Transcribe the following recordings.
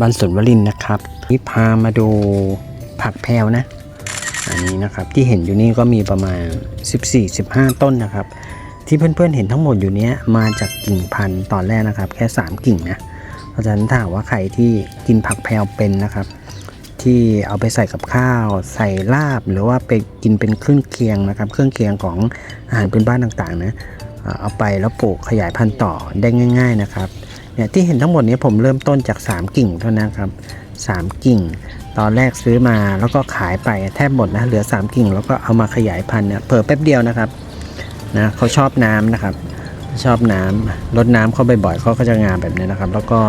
บ้านสวนวลินนะครับนี่พามาดูผักแพรวนะ อันนี้นะครับที่เห็นอยู่นี่ก็มีประมาณ 14-15 ต้นนะครับ ที่เพื่อนๆเห็นทั้งหมดอยู่เนี้ยมาจากกิ่งพันธุ์ตอนแรกนะครับ แค่ 3 กิ่งนะเพราะฉะนั้นถ้าว่าใครที่กินผักแพรวเป็นนะครับ ที่เอาไปใส่กับข้าว ใส่ลาบหรือว่าไปกินเป็นเครื่องเคียงนะครับ เครื่องเคียงของอาหารพื้นบ้านต่างๆนะเอาไปแล้วปลูกขยายพันธุ์ต่อได้ง่าย ๆนะครับ เนี่ยที่เห็นทั้งหมดนี้ผมเริ่มต้นจาก 3 กิ่งเท่านั้นครับ 3 กิ่ง ตอนแรกซื้อมาแล้วก็ขายไปแทบหมดนะเหลือ 3 กิ่ง แล้วก็เอามาขยายพันธุ์เนี่ยเพิ่แป๊บเดียวนะครับนะเขาชอบน้ำนะครับ ชอบน้ำลดน้ำเขาบ่อยๆเขาก็จะงามแบบนี้นะครับ แล้วก็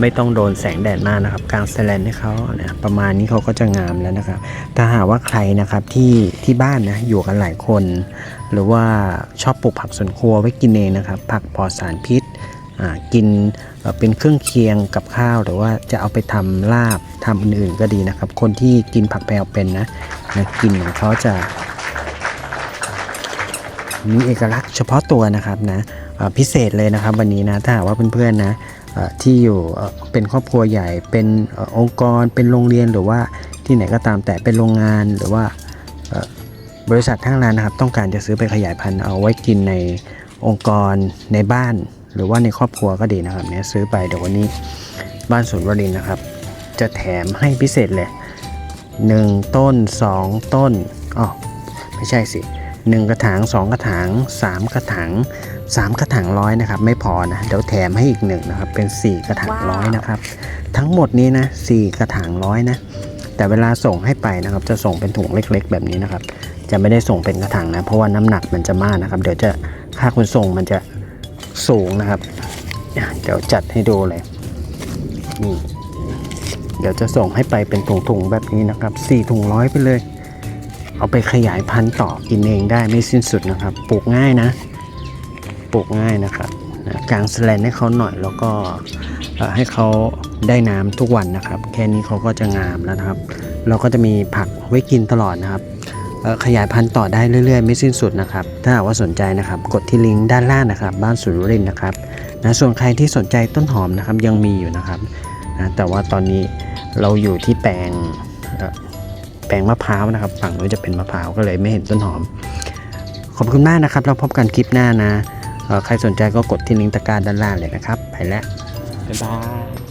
ไม่ต้องโดนแสงแดดมากนะครับกลางแสแลนให้เขาเนี่ยประมาณนี้เขาก็จะงามแล้วนะครับ ถ้าหากว่าใครนะครับที่ที่บ้านนะอยู่กันหลายคน หรือว่าชอบปลูกผักสวนครัวไว้กินเองนะครับ ผักปลอดสารพิษ กินเป็นเครื่องเคียงกับข้าว หรือว่าจะเอาไปทำลาบทำอื่นๆก็ดีนะครับ คนที่กินผักแปลวเป็นนะนะกินของเขาจะ มีเอกลักษณ์เฉพาะตัวนะครับนะพิเศษเลยนะครับวันนี้นะถ้าหากว่าเพื่อนๆนะที่อยู่เป็นครอบครัวใหญ่เป็นองค์กรเป็นโรงเรียนหรือว่าที่ไหนก็ตามแต่เป็นโรงงานหรือว่าบริษัททั้งนั้นนะครับ ต้องการจะซื้อไปขยายพันธุ์เอาไว้กินในองค์กรในบ้าน หรือว่าในครอบครัวก็ดีนะครับเนี่ยซื้อไปเดี๋ยววันนี้บ้านสวนวรินนะครับ จะแถมให้พิเศษเลย 1 ต้น 2 ต้นอ๋อไม่ใช่สิ1กระถาง 2 กระถาง 3 กระถาง 3 กระถางร้อยนะครับ ไม่พอนะ เดี๋ยวแถมให้อีกหนึ่งนะครับ เป็น 4 กระถางร้อยนะครับ ทั้งหมดนี้นะ4กระถางร้อยนะ แต่เวลาส่งให้ไปนะครับ จะส่งเป็นถุงเล็ก ๆ แบบนี้นะครับ จะไม่ได้ส่งเป็นกระถางนะ เพราะว่าน้ำหนักมันจะมากนะครับ เดี๋ยวจะค่าขนส่งมันจะ สูงนะครับ เดี๋ยวจัดให้ดูเลยนี่เดี๋ยวจะส่งให้ไปเป็นถุงๆแบบนี้นะครับ4ถุงร้อยไปเลย เอาไปขยายพันธุ์ต่อกินเองได้ไม่สิ้นสุดนะครับ ปลูกง่ายนะ ปลูกง่ายนะครับกางสแลนให้เขาหน่อยแล้วก็ให้เขาได้น้ำทุกวันนะครับ แค่นี้เขาก็จะงามแล้วนะครับ เราก็จะมีผักไว้กินตลอดนะครับ ขยายพันธุ์ต่อได้เรื่อยๆ ไม่สิ้นสุดนะครับ ถ้าหากว่าสนใจนะครับ กดที่ลิงก์ด้านล่างนะครับ บ้านสุรินทร์นะครับนะส่วนใครที่สนใจต้นหอมนะครับยังมีอยู่นะครับนะแต่ว่าตอนนี้เราอยู่ที่แปลงแปลงมะพร้าวนะครับ ฝั่งนู้นจะเป็นมะพร้าวก็เลยไม่เห็นต้นหอม ขอบคุณมากนะครับ เราพบกันคลิปหน้านะใครสนใจก็กดที่ลิงก์ตะกร้าด้านล่างเลยนะครับ ไปแล้วบ๊ายบาย